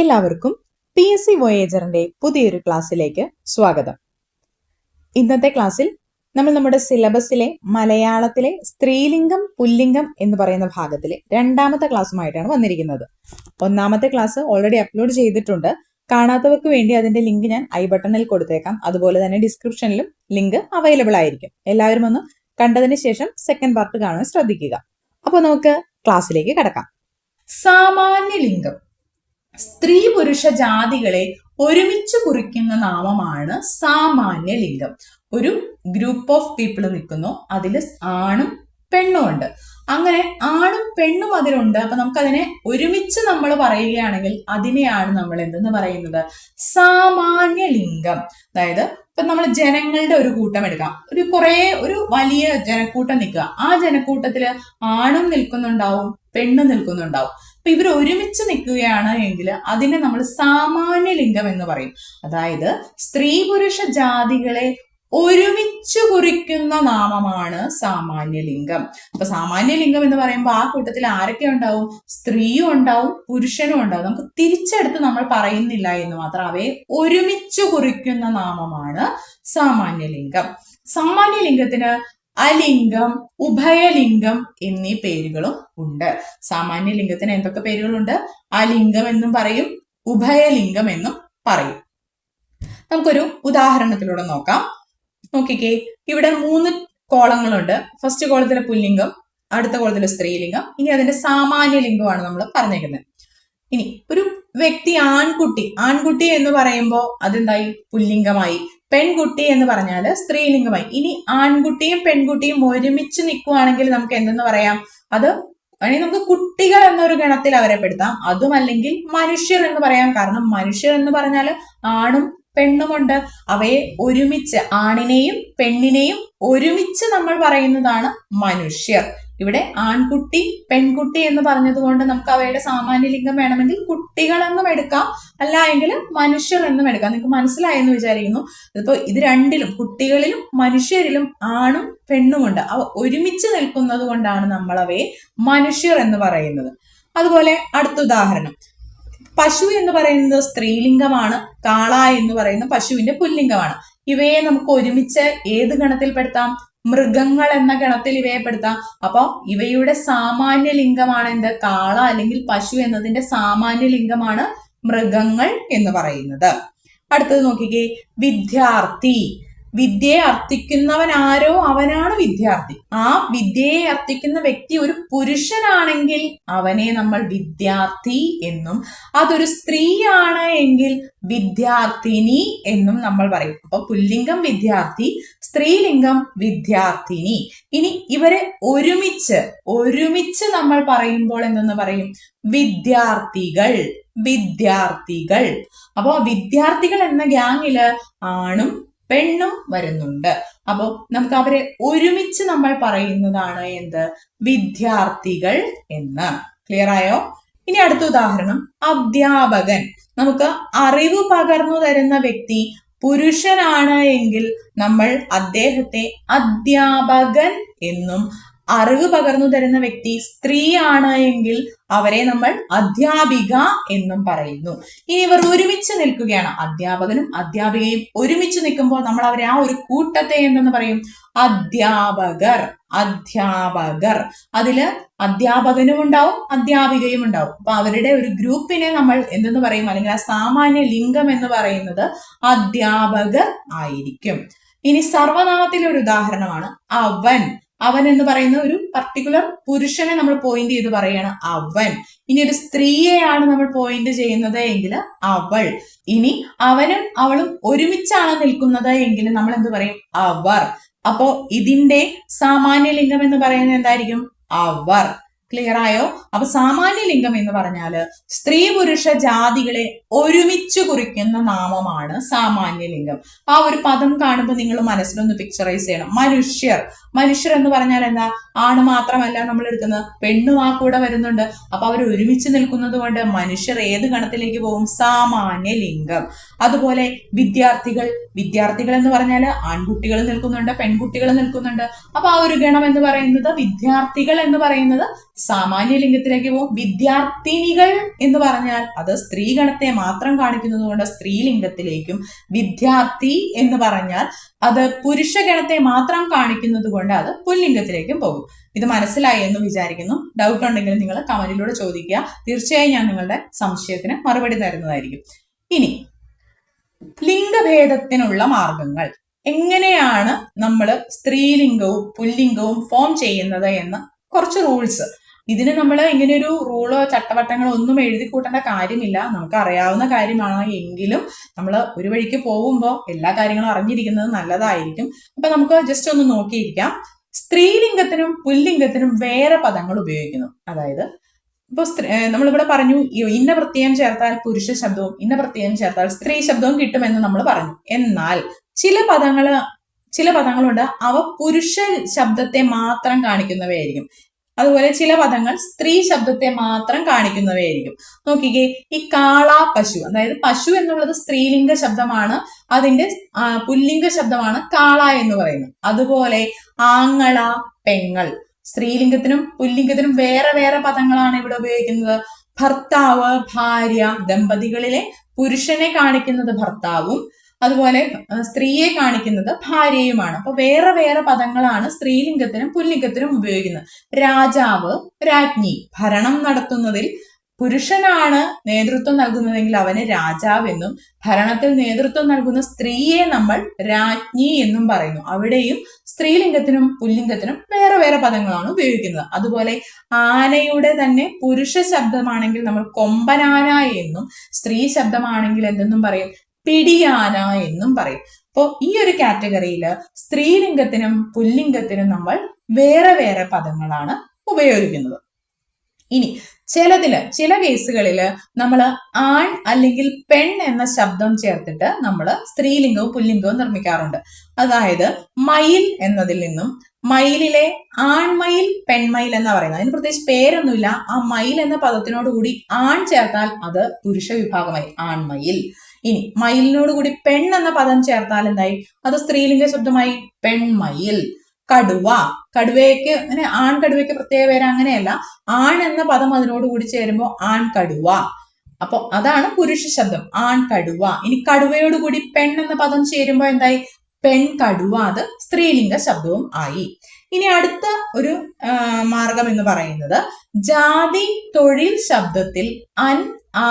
എല്ലാവർക്കും P S C വോയേജറിന്റെ പുതിയൊരു ക്ലാസ്സിലേക്ക് സ്വാഗതം. ഇന്നത്തെ ക്ലാസ്സിൽ നമ്മൾ നമ്മുടെ സിലബസിലെ മലയാളത്തിലെ സ്ത്രീലിംഗം പുല്ലിംഗം എന്ന് പറയുന്ന ഭാഗത്തിലെ രണ്ടാമത്തെ ക്ലാസ്സുമായിട്ടാണ് വന്നിരിക്കുന്നത്. ഒന്നാമത്തെ ക്ലാസ് ഓൾറെഡി അപ്ലോഡ് ചെയ്തിട്ടുണ്ട്. കാണാത്തവർക്ക് വേണ്ടി അതിന്റെ ലിങ്ക് ഞാൻ ഐ ബട്ടണിൽ കൊടുത്തേക്കാം. അതുപോലെ തന്നെ ഡിസ്ക്രിപ്ഷനിലും ലിങ്ക് അവൈലബിൾ ആയിരിക്കും. എല്ലാവരും ഒന്ന് കണ്ടതിന് ശേഷം സെക്കൻഡ് പാർട്ട് കാണാൻ ശ്രദ്ധിക്കുക. അപ്പോൾ നമുക്ക് ക്ലാസ്സിലേക്ക് കടക്കാം. സാമാന്യ ലിംഗം. സ്ത്രീ പുരുഷ ജാതികളെ ഒരുമിച്ച് കുറിക്കുന്ന നാമമാണ് സാമാന്യ ലിംഗം ഒരു ഗ്രൂപ്പ് ഓഫ് പീപ്പിൾ നിൽക്കുന്നു. അതിൽ ആണും പെണ്ണും ഉണ്ട്. അങ്ങനെ ആണും പെണ്ണും അതിലുണ്ട്. അപ്പൊ നമുക്കതിനെ ഒരുമിച്ച് നമ്മൾ പറയുകയാണെങ്കിൽ അതിനെയാണ് നമ്മൾ എന്തെന്ന് പറയുന്നത്? സാമാന്യ ലിംഗം അതായത് ഇപ്പൊ നമ്മൾ ജനങ്ങളുടെ ഒരു കൂട്ടം എടുക്കാം. ഒരു കുറെ ഒരു വലിയ ജനക്കൂട്ടം നിൽക്കുക. ആ ജനക്കൂട്ടത്തിൽ ആണും നിൽക്കുന്നുണ്ടാവും പെണ്ണും നിൽക്കുന്നുണ്ടാവും. അപ്പൊ ഇവർ ഒരുമിച്ച് നിൽക്കുകയാണ് എങ്കിൽ അതിനെ നമ്മൾ സാമാന്യ ലിംഗം എന്ന് പറയും. അതായത് സ്ത്രീ പുരുഷ ജാതികളെ ഒരുമിച്ച് കുറിക്കുന്ന നാമമാണ് സാമാന്യ ലിംഗം. അപ്പൊ സാമാന്യ ലിംഗം എന്ന് പറയുമ്പോൾ ആ കൂട്ടത്തിൽ ആരൊക്കെ ഉണ്ടാവും? സ്ത്രീയും ഉണ്ടാവും പുരുഷനും ഉണ്ടാവും. നമുക്ക് തിരിച്ചെടുത്ത് നമ്മൾ പറയുന്നില്ല എന്ന് മാത്രം അവയെ ഒരുമിച്ച് കുറിക്കുന്ന നാമമാണ് സാമാന്യ ലിംഗം. സാമാന്യ ലിംഗത്തിന് അലിംഗം ഉഭയലിംഗം എന്നീ പേരുകളും ഉണ്ട്. സാമാന്യ ലിംഗത്തിന് എന്തൊക്കെ പേരുകളുണ്ട്? അലിംഗം എന്നും പറയും ഉഭയലിംഗം എന്നും പറയും. നമുക്കൊരു ഉദാഹരണത്തിലൂടെ നോക്കാം. നോക്കിക്കേ ഇവിടെ മൂന്ന് കോളങ്ങളുണ്ട്. ഫസ്റ്റ് കോളത്തിലെ പുല്ലിംഗം അടുത്ത കോളത്തിലെ സ്ത്രീലിംഗം. ഇനി അതിന്റെ സാമാന്യ ലിംഗമാണ് നമ്മൾ പറഞ്ഞേക്കുന്നത്. ഇനി ഒരു വ്യക്തി ആൺകുട്ടി ആൺകുട്ടി എന്ന് പറയുമ്പോൾ അതെന്തായി? പുല്ലിംഗമായി. പെൺകുട്ടി എന്ന് പറഞ്ഞാൽ സ്ത്രീലിംഗമായി ഇനി ആൺകുട്ടിയും പെൺകുട്ടിയും ഒരുമിച്ച് നിൽക്കുവാണെങ്കിൽ നമുക്ക് എന്തെന്ന് പറയാം? അത് അല്ലെങ്കിൽ നമുക്ക് കുട്ടികൾ എന്നൊരു ഗണത്തിൽ അവരെ പെടുത്താം. അതും അല്ലെങ്കിൽ മനുഷ്യർ എന്ന് പറയാം. കാരണം മനുഷ്യർ എന്ന് പറഞ്ഞാൽ ആണും പെണ്ണുമുണ്ട് അവയെ ഒരുമിച്ച് ആണിനെയും പെണ്ണിനെയും ഒരുമിച്ച് നമ്മൾ പറയുന്നതാണ് മനുഷ്യർ. ഇവിടെ ആൺകുട്ടി പെൺകുട്ടി എന്ന് പറഞ്ഞതുകൊണ്ട് നമുക്ക് അവയുടെ സാമാന്യ ലിംഗം വേണമെങ്കിൽ കുട്ടികളെന്നും എടുക്കാം. അല്ല എങ്കിൽ മനുഷ്യർ എന്നും എടുക്കാം. നിങ്ങൾക്ക് മനസ്സിലായെന്ന് വിചാരിക്കുന്നു. അതിപ്പോ ഇത് രണ്ടിലും കുട്ടികളിലും മനുഷ്യരിലും ആണും പെണ്ണുമുണ്ട് അവ ഒരുമിച്ച് നിൽക്കുന്നത് കൊണ്ടാണ് നമ്മൾ അവയെ മനുഷ്യർ എന്ന് പറയുന്നത്. അതുപോലെ അടുത്ത ഉദാഹരണം. പശു എന്ന് പറയുന്നത് സ്ത്രീലിംഗമാണ് കാള എന്ന് പറയുന്ന പശുവിന്റെ പുല്ലിംഗമാണ്. ഇവയെ നമുക്ക് ഒരുമിച്ച് ഏത് ഗണത്തിൽപ്പെടുത്താം? മൃഗങ്ങൾ എന്ന ഗണത്തിൽ ഇവയെ പെടുത്താം അപ്പൊ ഇവയുടെ സാമാന്യ ലിംഗമാണ് എന്ത്? കാള അല്ലെങ്കിൽ പശു എന്നതിന്റെ സാമാന്യ ലിംഗമാണ് മൃഗങ്ങൾ എന്ന് പറയുന്നത്. അടുത്തത് നോക്കിക്കേ. വിദ്യാർത്ഥി. വിദ്യയെ അർത്ഥിക്കുന്നവൻ ആരോ അവനാണ് വിദ്യാർത്ഥി. ആ വിദ്യയെ അർത്ഥിക്കുന്ന വ്യക്തി ഒരു പുരുഷനാണെങ്കിൽ അവനെ നമ്മൾ വിദ്യാർത്ഥി എന്നും അതൊരു സ്ത്രീയാണ് എങ്കിൽ വിദ്യാർത്ഥിനി എന്നും നമ്മൾ പറയും. അപ്പൊ പുല്ലിംഗം വിദ്യാർത്ഥി സ്ത്രീലിംഗം വിദ്യാർത്ഥിനി. ഇനി ഇവരെ ഒരുമിച്ച് ഒരുമിച്ച് നമ്മൾ പറയുമ്പോൾ എന്തെന്ന് പറയും? വിദ്യാർത്ഥികൾ വിദ്യാർത്ഥികൾ. അപ്പോ വിദ്യാർത്ഥികൾ എന്ന ഗ്യാങ്ങിൽ ആണും പെണ്ണും വരുന്നുണ്ട്. അപ്പോൾ നമുക്ക് അവരെ ഒരുമിച്ച് നമ്മൾ പറയുന്നതാണ് എന്ത്? വിദ്യാർത്ഥികൾ എന്ന്. ക്ലിയർ ആയോ? ഇനി അടുത്ത ഉദാഹരണം. അധ്യാപകൻ. നമുക്ക് അറിവ് പകർന്നു തരുന്ന വ്യക്തി പുരുഷനാണ് എങ്കിൽ നമ്മൾ അദ്ദേഹത്തെ അധ്യാപകൻ എന്നും അറിവ് പകർന്നു തരുന്ന വ്യക്തി സ്ത്രീയാണ് എങ്കിൽ അവരെ നമ്മൾ അധ്യാപിക എന്നും പറയുന്നു. ഇനി ഇവർ ഒരുമിച്ച് നിൽക്കുകയാണ്. അധ്യാപകനും അധ്യാപികയും ഒരുമിച്ച് നിൽക്കുമ്പോൾ നമ്മൾ അവരെ ആ ഒരു കൂട്ടത്തെ എന്തെന്ന് പറയും? അധ്യാപകർ അധ്യാപകർ. അതിൽ അധ്യാപകനും ഉണ്ടാവും അധ്യാപികയും ഉണ്ടാവും. അപ്പൊ അവരുടെ ഒരു ഗ്രൂപ്പിനെ നമ്മൾ എന്തെന്ന് പറയും? അല്ലെങ്കിൽ ആ സാമാന്യ ലിംഗം എന്ന് പറയുന്നത് അധ്യാപകർ ആയിരിക്കും. ഇനി സർവനാമത്തിലെ ഒരു ഉദാഹരണമാണ് അവൻ. അവൻ എന്ന് പറയുന്ന ഒരു പർട്ടിക്കുലർ പുരുഷനെ നമ്മൾ പോയിന്റ് ചെയ്ത് പറയാണ് അവൻ. ഇനി ഒരു സ്ത്രീയെയാണ് നമ്മൾ പോയിന്റ് ചെയ്യുന്നത് എങ്കിൽ അവൾ. ഇനി അവനും അവളും ഒരുമിച്ചാണ് നിൽക്കുന്നത് എങ്കിൽ നമ്മൾ എന്ത് പറയും? അവർ. അപ്പോ ഇതിന്റെ സാമാന്യ ലിംഗം എന്ന് പറയുന്നത് എന്തായിരിക്കും? അവർ. ക്ലിയർ ആയോ? അപ്പൊ സാമാന്യ ലിംഗം എന്ന് പറഞ്ഞാൽ സ്ത്രീ പുരുഷ ജാതികളെ ഒരുമിച്ച് കുറിക്കുന്ന നാമമാണ് സാമാന്യ ലിംഗം. ആ ഒരു പദം കാണുമ്പോൾ നിങ്ങൾ മനസ്സിലൊന്ന് പിക്ചറൈസ് ചെയ്യണം. മനുഷ്യർ. മനുഷ്യർ എന്ന് പറഞ്ഞാൽ എന്താ? ആണ് മാത്രമല്ല നമ്മൾ എടുക്കുന്നത്. പെണ്ണു വാക്കൂടെ വരുന്നുണ്ട്. അപ്പൊ അവർ ഒരുമിച്ച് നിൽക്കുന്നത് കൊണ്ട് മനുഷ്യർ ഏത് ഗണത്തിലേക്ക് പോകും? സാമാന്യ ലിംഗം. അതുപോലെ വിദ്യാർത്ഥികൾ. വിദ്യാർത്ഥികൾ എന്ന് പറഞ്ഞാൽ ആൺകുട്ടികൾ നിൽക്കുന്നുണ്ട് പെൺകുട്ടികൾ നിൽക്കുന്നുണ്ട്. അപ്പൊ ആ ഒരു ഗണം എന്ന് പറയുന്നത് വിദ്യാർത്ഥികൾ എന്ന് പറയുന്നത് സാമാന്യ ലിംഗത്തിലേക്ക് പോകും. വിദ്യാർത്ഥിനികൾ എന്ന് പറഞ്ഞാൽ അത് സ്ത്രീഗണത്തെ മാത്രം കാണിക്കുന്നത് കൊണ്ട് സ്ത്രീലിംഗത്തിലേക്കും വിദ്യാർത്ഥി എന്ന് പറഞ്ഞാൽ അത് പുരുഷഗണത്തെ മാത്രം കാണിക്കുന്നത് കൊണ്ട് അത് പുല്ലിംഗത്തിലേക്കും പോകും. ഇത് മനസ്സിലായി എന്ന് വിചാരിക്കുന്നു. ഡൗട്ട് ഉണ്ടെങ്കിൽ നിങ്ങൾ കമന്റിലൂടെ ചോദിക്കുക. തീർച്ചയായും ഞാൻ നിങ്ങളുടെ സംശയത്തിന് മറുപടി തരുന്നതായിരിക്കും. ഇനി ലിംഗഭേദത്തിനുള്ള മാർഗങ്ങൾ. എങ്ങനെയാണ് നമ്മൾ സ്ത്രീലിംഗവും പുല്ലിംഗവും ഫോം ചെയ്യുന്നത് എന്ന് കുറച്ച് റൂൾസ് ഇതിന് നമ്മൾ ഇങ്ങനെ ഒരു റൂളോ ചട്ടവട്ടങ്ങളോ ഒന്നും എഴുതി കൂട്ടേണ്ട കാര്യമില്ല. നമുക്ക് അറിയാവുന്ന കാര്യമാണ് എങ്കിലും നമ്മൾ ഒരു വഴിക്ക് പോകുമ്പോൾ എല്ലാ കാര്യങ്ങളും അറിഞ്ഞിരിക്കുന്നത് നല്ലതായിരിക്കും. അപ്പൊ നമുക്ക് ജസ്റ്റ് ഒന്ന് നോക്കിയിരിക്കാം. സ്ത്രീലിംഗത്തിനും പുല്ലിംഗത്തിനും വേറെ പദങ്ങൾ ഉപയോഗിക്കുന്നു. അതായത് ഇപ്പൊ നമ്മളിവിടെ പറഞ്ഞു ഇന്ന പ്രത്യയം ചേർത്താൽ പുരുഷ ശബ്ദവും ഇന്ന പ്രത്യയം ചേർത്താൽ സ്ത്രീ ശബ്ദവും കിട്ടുമെന്ന് നമ്മൾ പറഞ്ഞു. എന്നാൽ ചില പദങ്ങൾ ചില പദങ്ങളുണ്ട്. അവ പുരുഷ ശബ്ദത്തെ മാത്രം കാണിക്കുന്നവയായിരിക്കും. അതുപോലെ ചില പദങ്ങൾ സ്ത്രീ ശബ്ദത്തെ മാത്രം കാണിക്കുന്നവയായിരിക്കും. നോക്കിക്കേ ഈ കാള പശു അതായത് പശു എന്നുള്ളത് സ്ത്രീലിംഗ ശബ്ദമാണ് അതിന്റെ പുല്ലിംഗ ശബ്ദമാണ് കാള എന്ന് പറയുന്നത്. അതുപോലെ ആങ്ങള പെങ്ങൾ സ്ത്രീലിംഗത്തിനും പുല്ലിംഗത്തിനും വേറെ വേറെ പദങ്ങളാണ് ഇവിടെ ഉപയോഗിക്കുന്നത്. ഭർത്താവ് ഭാര്യ ദമ്പതികളിലെ പുരുഷനെ കാണിക്കുന്നത് ഭർത്താവും അതുപോലെ സ്ത്രീയെ കാണിക്കുന്നത് ഭാര്യയുമാണ്. അപ്പൊ വേറെ വേറെ പദങ്ങളാണ് സ്ത്രീലിംഗത്തിനും പുല്ലിംഗത്തിനും ഉപയോഗിക്കുന്നത്. രാജാവ് രാജ്ഞി ഭരണം നടത്തുന്നതിൽ പുരുഷനാണ് നേതൃത്വം നൽകുന്നതെങ്കിൽ അവന് രാജാവെന്നും ഭരണത്തിൽ നേതൃത്വം നൽകുന്ന സ്ത്രീയെ നമ്മൾ രാജ്ഞി എന്നും പറയുന്നു. അവിടെയും സ്ത്രീലിംഗത്തിനും പുല്ലിംഗത്തിനും വേറെ വേറെ പദങ്ങളാണ് ഉപയോഗിക്കുന്നത്. അതുപോലെ ആനയുടെ തന്നെ പുരുഷ ശബ്ദമാണെങ്കിൽ നമ്മൾ കൊമ്പനാന എന്നും സ്ത്രീ ശബ്ദമാണെങ്കിൽ എന്തെന്നും പറയും. പിടിയാന എന്നും പറയും. അപ്പോൾ ഈ ഒരു കാറ്റഗറിയിൽ സ്ത്രീലിംഗത്തിനും പുല്ലിംഗത്തിനും നമ്മൾ വേറെ വേറെ പദങ്ങളാണ് ഉപയോഗിക്കുന്നത്. ഇനി ചിലതിൽ ചില കേസുകളിൽ നമ്മൾ ആൺ അല്ലെങ്കിൽ പെൺ എന്ന ശബ്ദം ചേർത്തിട്ട് നമ്മൾ സ്ത്രീലിംഗവും പുല്ലിംഗവും നിർമ്മിക്കാറുണ്ട്. അതായത് മയിൽ എന്നതിൽ നിന്നും മയിലിലെ ആൺമയിൽ പെൺമയിൽ എന്ന് പറയുന്നത്. അതിന് പ്രത്യേകിച്ച് പേരൊന്നുമില്ല. ആ മയിൽ എന്ന പദത്തിനോടുകൂടി ആൺ ചേർത്താൽ അത് പുരുഷ വിഭാഗമായി. ആൺമയിൽ ഇനി മയിലിനോട് കൂടി പെൺ എന്ന പദം ചേർത്താൽ എന്തായി? അത് സ്ത്രീലിംഗ ശബ്ദമായി പെൺമയിൽ കടുവ. കടുവയ്ക്ക് അങ്ങനെ ആൺ കടുവയ്ക്ക് പ്രത്യേക പേര് അങ്ങനെയല്ല. ആൺ എന്ന പദം അതിനോട് കൂടി ചേരുമ്പോൾ ആൺ കടുവ. അപ്പൊ അതാണ് പുരുഷ ശബ്ദം. ആൺ കടുവ. ഇനി കടുവയോട് കൂടി പെൺ എന്ന പദം ചേരുമ്പോൾ എന്തായി? പെൺ കടുവ. അത് സ്ത്രീലിംഗ ശബ്ദവും ആയി. ഇനി അടുത്ത ഒരു മാർഗം എന്ന് പറയുന്നത് ജാതി തൊഴിൽ ശബ്ദത്തിൽ അൻ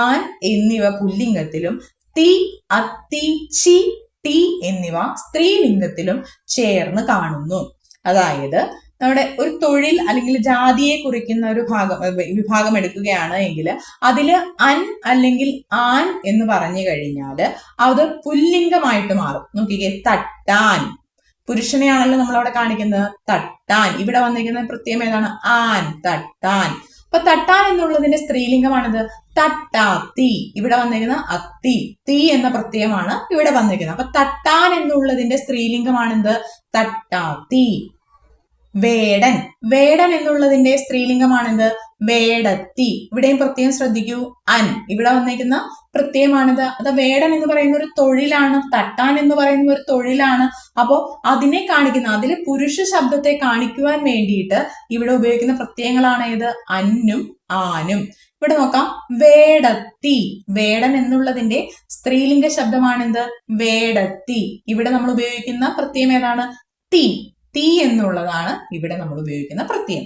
ആൻ എന്നിവ പുല്ലിംഗത്തിലും തി അത്തി ചി ടി എന്നിവ സ്ത്രീലിംഗത്തിലും ചേർന്ന് കാണുന്നു. അതായത് നമ്മുടെ ഒരു തൊഴിൽ അല്ലെങ്കിൽ ജാതിയെ കുറിക്കുന്ന ഒരു ഭാഗം വിഭാഗം എടുക്കുകയാണ് എങ്കിൽ അതിൽ അൻ അല്ലെങ്കിൽ ആൻ എന്ന് പറഞ്ഞു കഴിഞ്ഞാൽ അത് പുല്ലിംഗമായിട്ട് മാറും. നോക്കിക്കേ തട്ടാൻ. പുരുഷനെയാണല്ലോ നമ്മൾ അവിടെ കാണിക്കുന്നത്. തട്ടാൻ. ഇവിടെ വന്നിരിക്കുന്ന പ്രത്യേകം ഏതാണ്? ആൻ തട്ടാൻ. അപ്പൊ തട്ടാൻ എന്നുള്ളതിന്റെ സ്ത്രീലിംഗമാണിത്. തട്ടാത്തി ഇവിടെ വന്നിരിക്കുന്ന അത്തി. തീ എന്ന പ്രത്യയമാണ് ഇവിടെ വന്നിരിക്കുന്നത്. അപ്പൊ തട്ടാൻ എന്നുള്ളതിന്റെ സ്ത്രീലിംഗമാണിത് തട്ടാത്തി വേടൻ. വേടൻ എന്നുള്ളതിന്റെ സ്ത്രീലിംഗമാണെന്ത്? വേടത്തി. ഇവിടെയും പ്രത്യേകം ശ്രദ്ധിക്കൂ. അൻ. ഇവിടെ വന്നിരിക്കുന്ന പ്രത്യയമാണിത്. അത് വേടൻ എന്ന് പറയുന്ന ഒരു തൊഴിലാണ്. തട്ടാൻ എന്ന് പറയുന്ന ഒരു തൊഴിലാണ്. അപ്പോൾ അതിനെ കാണിക്കുന്ന അതിൽ പുരുഷ ശബ്ദത്തെ കാണിക്കുവാൻ വേണ്ടിയിട്ട് ഇവിടെ ഉപയോഗിക്കുന്ന പ്രത്യയങ്ങളാണ് ഏത്? അന്നും ആനും. ഇവിടെ നോക്കാം. വേടത്തി. വേടൻ എന്നുള്ളതിന്റെ സ്ത്രീലിംഗ ശബ്ദമാണെന്ത്? വേടത്തി. ഇവിടെ നമ്മൾ ഉപയോഗിക്കുന്ന പ്രത്യയം ഏതാണ്? തീ. തീ എന്നുള്ളതാണ് ഇവിടെ നമ്മൾ ഉപയോഗിക്കുന്ന പ്രത്യയം.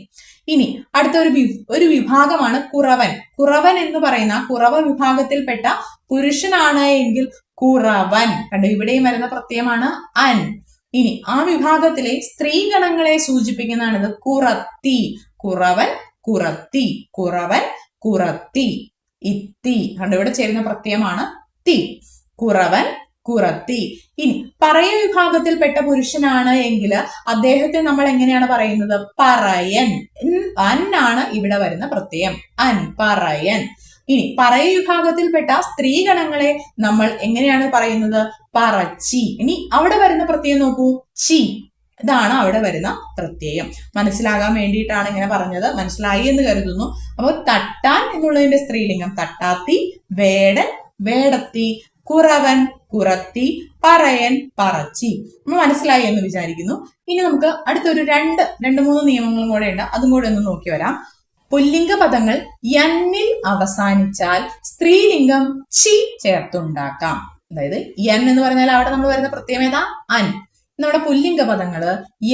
ഇനി അടുത്ത ഒരു ഒരു വിഭാഗമാണ് കുറവൻ. കുറവൻ എന്ന് പറയുന്ന കുറവ വിഭാഗത്തിൽപ്പെട്ട പുരുഷനാണ് എങ്കിൽ കുറവൻ. കണ്ടു ഇവിടെയും വരുന്ന പ്രത്യയമാണ് അൻ. ഇനി ആ വിഭാഗത്തിലെ സ്ത്രീഗണങ്ങളെ സൂചിപ്പിക്കുന്നതാണിത് കുറത്തി. കുറവൻ കുറത്തി. കുറവൻ കുറത്തി ഇത്തി. കണ്ടു ഇവിടെ ചേരുന്ന പ്രത്യയമാണ് തി. കുറവൻ കുറത്തി. ഇനി പറയ വിഭാഗത്തിൽപ്പെട്ട പുരുഷനാണ് എങ്കിൽ അദ്ദേഹത്തെ നമ്മൾ എങ്ങനെയാണ് പറയുന്നത്? പറയൻ. അന്നാണ് ഇവിടെ വരുന്ന പ്രത്യയം. അൻ പറയൻ. ഇനി പറയ വിഭാഗത്തിൽപ്പെട്ട സ്ത്രീഗണങ്ങളെ നമ്മൾ എങ്ങനെയാണ് പറയുന്നത്? പറച്ചി. ഇനി അവിടെ വരുന്ന പ്രത്യയം നോക്കൂ. ചി. ഇതാണ് അവിടെ വരുന്ന പ്രത്യയം. മനസ്സിലാകാൻ വേണ്ടിയിട്ടാണ് ഇങ്ങനെ പറഞ്ഞത്. മനസ്സിലായി എന്ന് കരുതുന്നു. അപ്പോൾ തട്ടാൻ എന്നുള്ളതിന്റെ സ്ത്രീലിംഗം. തട്ടാത്തി വേടൻ വേടത്തി കുറവൻ കുറത്തി പറയൻ പറച്ചി. നമ്മൾ മനസ്സിലായി എന്ന് വിചാരിക്കുന്നു. ഇനി നമുക്ക് അടുത്തൊരു രണ്ട് രണ്ട് മൂന്ന് നിയമങ്ങളും കൂടെ ഉണ്ട്. അതും കൂടെ ഒന്ന് നോക്കി വരാം. പുല്ലിംഗ പദങ്ങൾ യന്നിൽ അവസാനിച്ചാൽ സ്ത്രീലിംഗം ചി ചേർത്തുണ്ടാക്കാം. അതായത് യൻ എന്ന് പറഞ്ഞാൽ അവിടെ നമ്മൾ വരുന്ന പ്രത്യേകം ഏതാ? അൻ. നമ്മുടെ പുല്ലിംഗ പദങ്ങൾ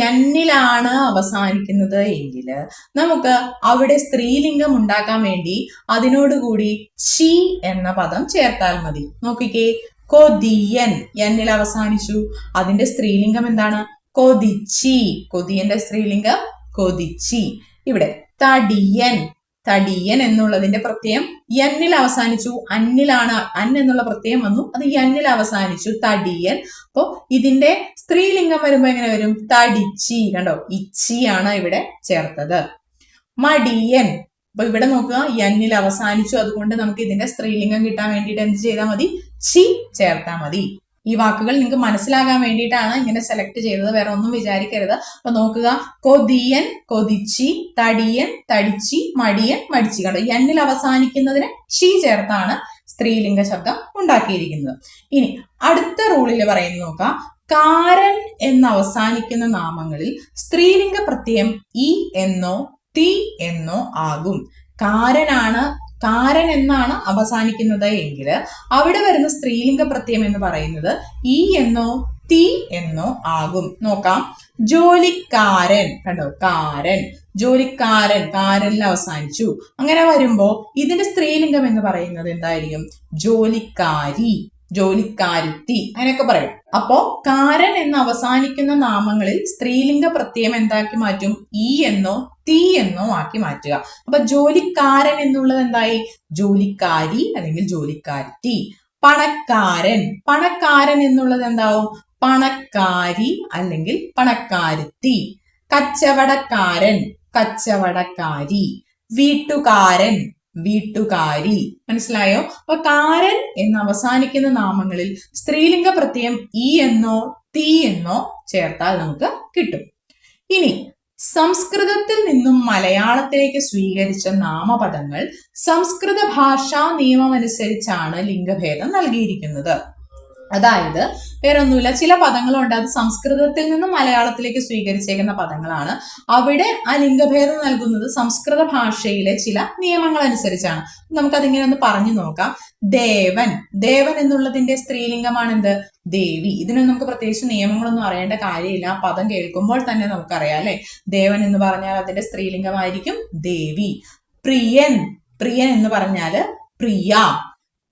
എന്നിലാണ് അവസാനിക്കുന്നത് എങ്കിൽ നമുക്ക് അവിടെ സ്ത്രീലിംഗം ഉണ്ടാക്കാൻ വേണ്ടി അതിനോടുകൂടി ഷി എന്ന പദം ചേർത്താൽ മതി. നോക്കിക്കേ. കൊതിയൻ. എന്നിൽ അവസാനിച്ചു. അതിന്റെ സ്ത്രീലിംഗം എന്താണ്? കൊതിച്ചി. കൊതിയന്റെ സ്ത്രീലിംഗം കൊതിച്ചി. ഇവിടെ തടിയൻ. തടിയൻ എന്നുള്ളതിന്റെ പ്രത്യയം എന്നിൽ അവസാനിച്ചു. അന്നിലാണ് അൻ എന്നുള്ള പ്രത്യയം വന്നു. അത് എന്നിൽ അവസാനിച്ചു. തടിയൻ. അപ്പോ ഇതിന്റെ സ്ത്രീലിംഗം വരുമ്പോ എങ്ങനെ വരും? തടിച്ചി. കണ്ടോ? ഇച്ചിയാണ് ഇവിടെ ചേർത്തത്. മടിയൻ. അപ്പൊ ഇവിടെ നോക്കുക. എന്നിൽ അവസാനിച്ചു. അതുകൊണ്ട് നമുക്ക് ഇതിന്റെ സ്ത്രീലിംഗം കിട്ടാൻ വേണ്ടിയിട്ട് എന്ത് ചെയ്താൽ മതി? ചി ചേർത്താൽ മതി. ഈ വാക്കുകൾ നിങ്ങൾക്ക് മനസ്സിലാകാൻ വേണ്ടിയിട്ടാണ് ഇങ്ങനെ സെലക്ട് ചെയ്തത്. വേറെ ഒന്നും വിചാരിക്കരുത്. അപ്പൊ നോക്കുക. കൊതിയൻ കൊതിച്ചി തടിയൻ തടിച്ചി മടിയൻ മടിച്ചി. കണ്ടോ? എന്നിൽ അവസാനിക്കുന്നതിന് ഷി ചേർത്താണ് സ്ത്രീലിംഗ ശബ്ദം ഉണ്ടാക്കിയിരിക്കുന്നത്. ഇനി അടുത്ത റൂളിൽ പറയുന്നത് നോക്കാം കാരൻ എന്ന് അവസാനിക്കുന്ന നാമങ്ങളിൽ സ്ത്രീലിംഗ പ്രത്യയം ഇ എന്നോ തി എന്നോ ആകും. കാരനാണ് കാരൻ എന്നാണ് അവസാനിക്കുന്നത് എങ്കിൽ അവിടെ വരുന്ന സ്ത്രീലിംഗ പ്രത്യയം എന്ന് പറയുന്നത് ഈ എന്നോ തീ എന്നോ ആകും. നോക്കാം. ജോലിക്കാരൻ. കണ്ടോ? കാരൻ. ജോലിക്കാരൻ. കാരനിൽ അവസാനിച്ചു. അങ്ങനെ വരുമ്പോ ഇതിന്റെ സ്ത്രീലിംഗം എന്ന് പറയുന്നത് എന്തായിരിക്കും? ജോലിക്കാരി. ജോലിക്കാരുത്തി. അങ്ങനെയൊക്കെ പറയും. അപ്പോ കാരൻ എന്ന് അവസാനിക്കുന്ന നാമങ്ങളിൽ സ്ത്രീലിംഗ പ്രത്യയം എന്താക്കി മാറ്റും? ഈ എന്നോ തീ എന്നോ ആക്കി മാറ്റുക. അപ്പൊ ജോലിക്കാരൻ എന്നുള്ളത് എന്തായി? ജോലിക്കാരി അല്ലെങ്കിൽ ജോലിക്കാരി പണക്കാരൻ. പണക്കാരൻ എന്നുള്ളത് എന്താവും? പണക്കാരി അല്ലെങ്കിൽ പണക്കാരുത്തി. കച്ചവടക്കാരൻ. കച്ചവടക്കാരി. വീട്ടുകാരൻ. വീട്ടുകാരി. മനസ്സിലായോ? അപ്പൊ കാരൻ എന്ന് അവസാനിക്കുന്ന നാമങ്ങളിൽ സ്ത്രീലിംഗ പ്രത്യയം ഈ എന്നോ തീ എന്നോ ചേർത്താൽ നമുക്ക് കിട്ടും. ഇനി സംസ്കൃതത്തിൽ നിന്നും മലയാളത്തിലേക്ക് സ്വീകരിച്ച നാമപദങ്ങൾ സംസ്കൃത ഭാഷാ നിയമമനുസരിച്ചാണ് ലിംഗഭേദം നൽകിയിരിക്കുന്നത്. അതായത് വേറെ ഒന്നുമില്ല ചില പദങ്ങളുണ്ട്. അത് സംസ്കൃതത്തിൽ നിന്നും മലയാളത്തിലേക്ക് സ്വീകരിച്ചേക്കുന്ന പദങ്ങളാണ്. അവിടെ ആ ലിംഗഭേദം നൽകുന്നത് സംസ്കൃത ഭാഷയിലെ ചില നിയമങ്ങൾ അനുസരിച്ചാണ്. നമുക്കതിങ്ങനെ ഒന്ന് പറഞ്ഞു നോക്കാം. ദേവൻ. ദേവൻ എന്നുള്ളതിന്റെ സ്ത്രീലിംഗമാണ് എന്ത് ദേവി. ഇതിനൊന്നും നമുക്ക് പ്രത്യേകിച്ച് നിയമങ്ങളൊന്നും അറിയേണ്ട കാര്യമില്ല. ആ പദം കേൾക്കുമ്പോൾ തന്നെ നമുക്കറിയാം അല്ലെ? ദേവൻ എന്ന് പറഞ്ഞാൽ അതിന്റെ സ്ത്രീലിംഗമായിരിക്കും ദേവി. പ്രിയൻ. പ്രിയൻ എന്ന് പറഞ്ഞാൽ പ്രിയ.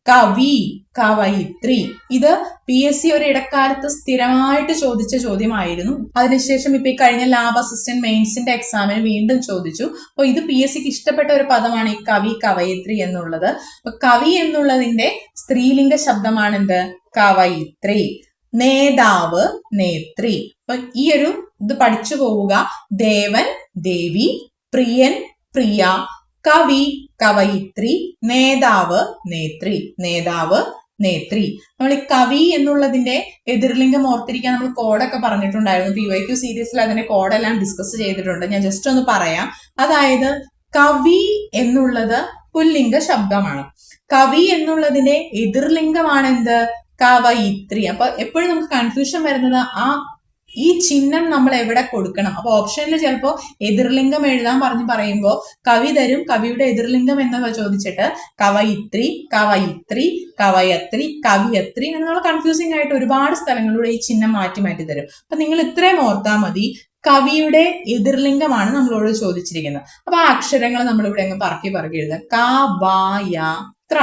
കവി. കവയിത്രി ഇത് പി എസ് സി ഒരു ഇടക്കാലത്ത് സ്ഥിരമായിട്ട് ചോദിച്ച ചോദ്യമായിരുന്നു. അതിനുശേഷം ഇപ്പൊ ഈ കഴിഞ്ഞ ലാബ് അസിസ്റ്റന്റ് മെയിൻസിന്റെ എക്സാമിന് വീണ്ടും ചോദിച്ചു. അപ്പൊ ഇത് പി എസ് സിക്ക് ഇഷ്ടപ്പെട്ട ഒരു പദമാണ് ഈ കവി കവയിത്രി എന്നുള്ളത്. അപ്പൊ കവി എന്നുള്ളതിന്റെ സ്ത്രീലിംഗ ശബ്ദമാണ് എന്ത് കവയിത്രി. നേതാവ് നേത്രി. അപ്പൊ ഈ ഒരു ഇത് പഠിച്ചു പോവുക. ദേവൻ ദേവി പ്രിയൻ പ്രിയ. കവി കവയിത്രി. നേതാവ് നേത്രി. നേതാവ് നേത്രി. നമ്മൾ ഈ കവി എന്നുള്ളതിന്റെ എതിർലിംഗം ഓർത്തിരിക്കാൻ നമ്മൾ കോഡൊക്കെ പറഞ്ഞിട്ടുണ്ടായിരുന്നു. പി വൈ ക്യു സീരീസിൽ അതിന്റെ കോഡെല്ലാം ഡിസ്കസ് ചെയ്തിട്ടുണ്ട്. ഞാൻ ജസ്റ്റ് ഒന്ന് പറയാം. അതായത് കവി എന്നുള്ളത് പുല്ലിംഗ ശബ്ദമാണ്. കവി എന്നുള്ളതിന്റെ എതിർലിംഗമാണ് എന്ത് കവയിത്രി. അപ്പൊ എപ്പോഴും നമുക്ക് കൺഫ്യൂഷൻ വരുന്നത് ആ ഈ ചിഹ്നം നമ്മൾ എവിടെ കൊടുക്കണം? അപ്പൊ ഓപ്ഷനിൽ ചിലപ്പോൾ എതിർലിംഗം എഴുതാൻ പറഞ്ഞു പറയുമ്പോൾ കവി തരും കവിയുടെ എതിർലിംഗം എന്ന് ചോദിച്ചിട്ട് കവയിത്രി കവയിത്രി കവയത്രി കവിയത്രി എന്ന് നമ്മൾ കൺഫ്യൂസിംഗ് ആയിട്ട് ഒരുപാട് സ്ഥലങ്ങളിലൂടെ ഈ ചിഹ്നം മാറ്റി മാറ്റി തരും. അപ്പൊ നിങ്ങൾ ഇത്രയും ഓർത്താൽ മതി കവിയുടെ എതിർലിംഗമാണ് നമ്മളോട് ചോദിച്ചിരിക്കുന്നത്. അപ്പൊ ആ അക്ഷരങ്ങൾ നമ്മളിവിടെ അങ്ങ് പറക്കി പറക്കി എഴുതുക ക ത്ര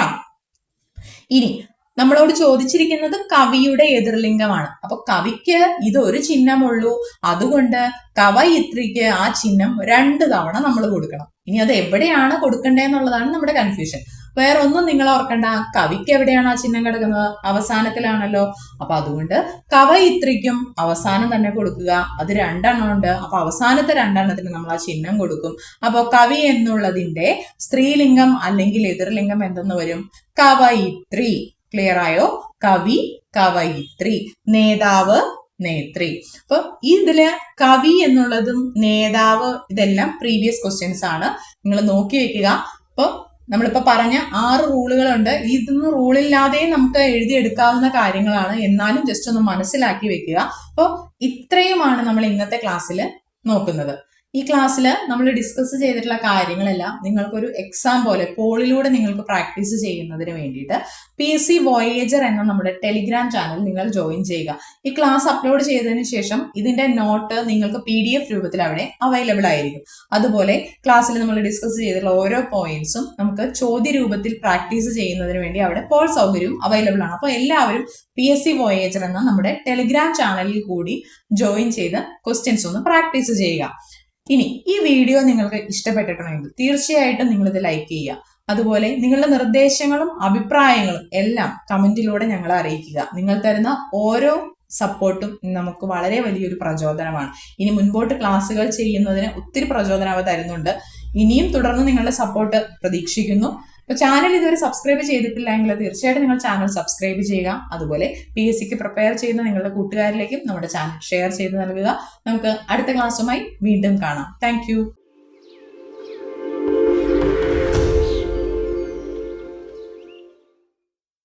ഇനി നമ്മളോട് ചോദിച്ചിരിക്കുന്നത് കവിയുടെ എതിർലിംഗമാണ്. അപ്പൊ കവിക്ക് ഇതൊരു ചിഹ്നമുള്ളൂ. അതുകൊണ്ട് കവയിത്രിക്ക് ആ ചിഹ്നം രണ്ട് തവണ നമ്മൾ കൊടുക്കണം. ഇനി അത് എവിടെയാണ് കൊടുക്കേണ്ടതെന്നുള്ളതാണ് നമ്മുടെ കൺഫ്യൂഷൻ വേറെ ഒന്നും നിങ്ങൾ ഓർക്കണ്ട. കവിക്ക് എവിടെയാണ് ആ ചിഹ്നം കിടക്കുന്നത്? അവസാനത്തിലാണല്ലോ. അപ്പൊ അതുകൊണ്ട് കവയിത്രിക്കും അവസാനം തന്നെ കൊടുക്കുക. അത് രണ്ടെണ്ണം ഉണ്ട്. അപ്പൊ അവസാനത്തെ രണ്ടെണ്ണത്തിന് നമ്മൾ ആ ചിഹ്നം കൊടുക്കും. അപ്പോൾ കവി എന്നുള്ളതിന്റെ സ്ത്രീലിംഗം അല്ലെങ്കിൽ എതിർലിംഗം എന്തെന്ന് വരും? കവയിത്രി. ക്ലിയർ ആയോ? കവി കവയിത്രി നേതാവ് നേത്രി. അപ്പൊ ഇതിൽ കവി എന്നുള്ളതും നേതാവ് ഇതെല്ലാം പ്രീവിയസ് ക്വസ്റ്റ്യൻസ് ആണ്. നിങ്ങൾ നോക്കി വെക്കുക. അപ്പൊ നമ്മളിപ്പോ പറഞ്ഞ ആറ് റൂളുകളുണ്ട് ഇതൊന്നും റൂളില്ലാതെ നമുക്ക് എഴുതിയെടുക്കാവുന്ന കാര്യങ്ങളാണ്. എന്നാലും ജസ്റ്റ് ഒന്ന് മനസ്സിലാക്കി വെക്കുക. അപ്പോൾ ഇത്രയുമാണ് നമ്മൾ ഇന്നത്തെ ക്ലാസ്സിൽ നോക്കുന്നത്. ഈ ക്ലാസ്സിൽ നമ്മൾ ഡിസ്കസ് ചെയ്തിട്ടുള്ള കാര്യങ്ങളെല്ലാം നിങ്ങൾക്കൊരു എക്സാം പോലെ പോളിലൂടെ നിങ്ങൾക്ക് പ്രാക്ടീസ് ചെയ്യുന്നതിന് വേണ്ടിയിട്ട് പി എസ് സി വോയേജർ എന്ന നമ്മുടെ ടെലിഗ്രാം ചാനൽ നിങ്ങൾ ജോയിൻ ചെയ്യുക. ഈ ക്ലാസ് അപ്ലോഡ് ചെയ്തതിന് ശേഷം ഇതിന്റെ നോട്ട് നിങ്ങൾക്ക് പി ഡി എഫ് രൂപത്തിൽ അവിടെ അവൈലബിൾ ആയിരിക്കും. അതുപോലെ ക്ലാസ്സിൽ നമ്മൾ ഡിസ്കസ് ചെയ്തിട്ടുള്ള ഓരോ പോയിന്റ്സും നമുക്ക് ചോദ്യ രൂപത്തിൽ പ്രാക്ടീസ് ചെയ്യുന്നതിന് വേണ്ടി അവിടെ പോൾ സൗകര്യവും അവൈലബിൾ ആണ്. അപ്പോൾ എല്ലാവരും പി എസ് സി വോയേജർ എന്ന നമ്മുടെ ടെലിഗ്രാം ചാനലിൽ കൂടി ജോയിൻ ചെയ്ത് ക്വസ്റ്റ്യൻസ് ഒന്ന് പ്രാക്ടീസ് ചെയ്യുക. ഇനി ഈ വീഡിയോ നിങ്ങൾക്ക് ഇഷ്ടപ്പെട്ടിട്ടുണ്ടെങ്കിൽ തീർച്ചയായിട്ടും നിങ്ങൾ ഇത് ലൈക്ക് ചെയ്യുക. അതുപോലെ നിങ്ങളുടെ നിർദ്ദേശങ്ങളും അഭിപ്രായങ്ങളും എല്ലാം കമന്റിലൂടെ ഞങ്ങളെ അറിയിക്കുക. നിങ്ങൾ തരുന്ന ഓരോ സപ്പോർട്ടും നമുക്ക് വളരെ വലിയൊരു പ്രചോദനമാണ്. ഇനി മുൻപോട്ട് ക്ലാസ്സുകൾ ചെയ്യുന്നതിന് ഒത്തിരി പ്രചോദനം അവ തരുന്നുണ്ട്. ഇനിയും തുടർന്ന് നിങ്ങളുടെ സപ്പോർട്ട് പ്രതീക്ഷിക്കുന്നു. അപ്പോൾ ചാനൽ ഇതുവരെ സബ്സ്ക്രൈബ് ചെയ്തിട്ടില്ല എങ്കിൽ തീർച്ചയായിട്ടും നിങ്ങൾ ചാനൽ സബ്സ്ക്രൈബ് ചെയ്യുക. അതുപോലെ പി എസ് സിക്ക് പ്രിപ്പയർ ചെയ്യുന്ന നിങ്ങളുടെ കൂട്ടുകാരിലേക്കും നമ്മുടെ ചാനൽ ഷെയർ ചെയ്ത് നൽകുക. നമുക്ക് അടുത്ത ക്ലാസ്സുമായി വീണ്ടും കാണാം. താങ്ക്